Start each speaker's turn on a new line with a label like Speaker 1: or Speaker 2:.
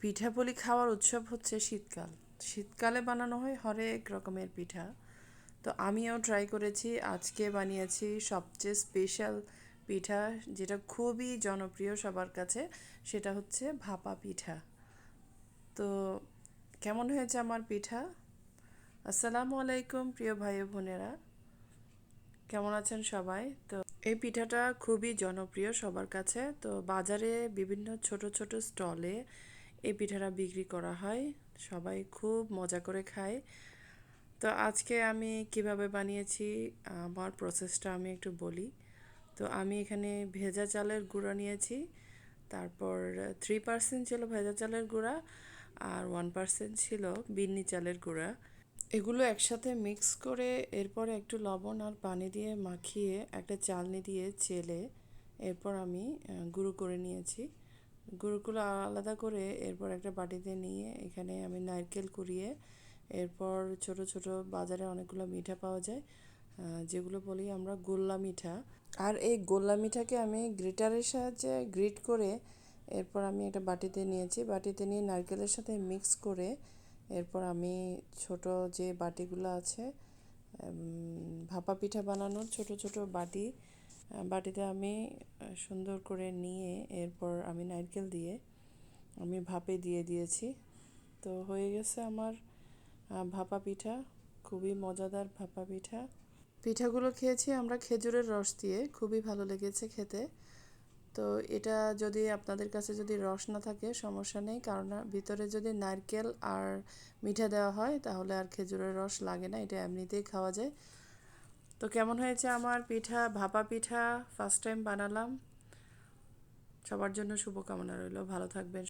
Speaker 1: পিঠাপুলি খাওয়ার উৎসব হচ্ছে শীতকাল। শীতকালে বানানো হয় হরেক রকমের পিঠা। তো আমিও ট্রাই করেছি, আজকে বানিয়েছি সবচেয়ে স্পেশাল পিঠা যেটা খুবই জনপ্রিয় সবার কাছে, সেটা হচ্ছে ভাপা পিঠা। তো কেমন হয়েছে আমার পিঠা? আসসালামু আলাইকুম প্রিয় ভাই বোনেরা। কেমন আছেন সবাই? তো এই পিঠাটা খুবই জনপ্রিয় সবার কাছে। তো বাজারে বিভিন্ন ছোট ছোট স্টলে এই পিঠাটা বিক্রি করা হয়। সবাই খুব মজা করে খায়। তো আজকে আমি কীভাবে বানিয়েছি, আমার প্রসেসটা আমি একটু বলি। তো আমি এখানে ভেজা চালের গুঁড়া নিয়েছি, তারপর থ্রি পার্সেন্ট ছিল ভেজা চালের গুঁড়া আর ওয়ান পার্সেন্ট ছিল বিন্নি চালের গুঁড়া। এগুলো একসাথে মিক্স করে এরপর একটু লবণ আর পানি দিয়ে মাখিয়ে একটা চালনি দিয়ে চেলে এরপর আমি গুঁড়ো করে নিয়েছি। গুঁড়োগুলো আলাদা করে এরপর একটা বাটিতে নিয়ে এখানে আমি নারকেল কুড়িয়ে এরপর ছোট ছোট বাজারে অনেকগুলো মিঠা পাওয়া যায় যেগুলো বলি আমরা গোল্লা মিঠা। আর এই গোল্লা মিঠাকে আমি গ্রেটারের সাহায্যে গ্রিট করে এরপর আমি একটা বাটিতে নিয়েছি। বাটিতে নিয়ে নারকেলের সাথে মিক্স করে এরপর আমি ছোট যে বাটিগুলো আছে ভাপা পিঠা বানানোর ছোট ছোট বাটি বাটিতে আমি সুন্দর করে নিয়ে এরপর আমি নারকেল দিয়ে, আমি ভাপে দিয়ে দিয়েছি। তো হয়ে গেছে আমার ভাপা পিঠা, খুবই মজাদার ভাপা পিঠা। পিঠাগুলো খেয়েছি আমরা খেজুরের রস দিয়ে, খুবই ভালো লেগেছে খেতে। তো এটা যদি আপনাদের কাছে যদি রস না থাকে, সমস্যা নেই, কারণ ভিতরে যদি নারকেল আর মিঠা দেওয়া হয়, তাহলে আর খেজুরের রস লাগে না, এটা এমনিতেই খাওয়া যায়। তো কেমন হয়েছে আমার পিঠা, ভাপা পিঠা? ফার্স্ট টাইম বানালাম। সবার জন্য শুভকামনা রইল। ভালো থাকবেন।